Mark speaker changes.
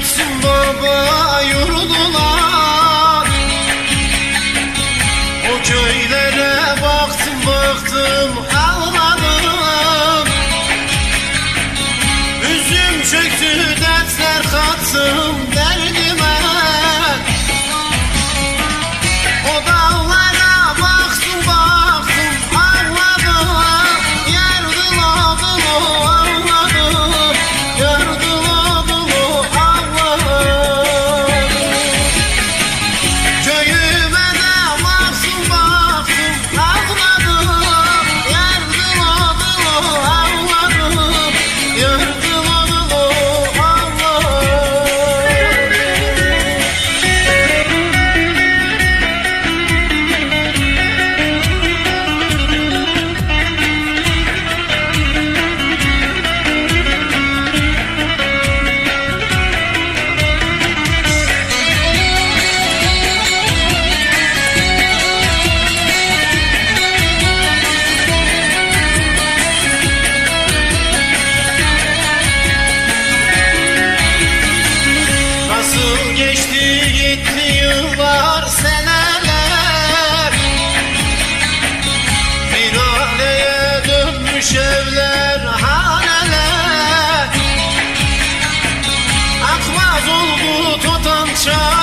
Speaker 1: gitsin baba yurdular O köylere baktım baktım ağladım. Üzüm çöktü dertler kattım try.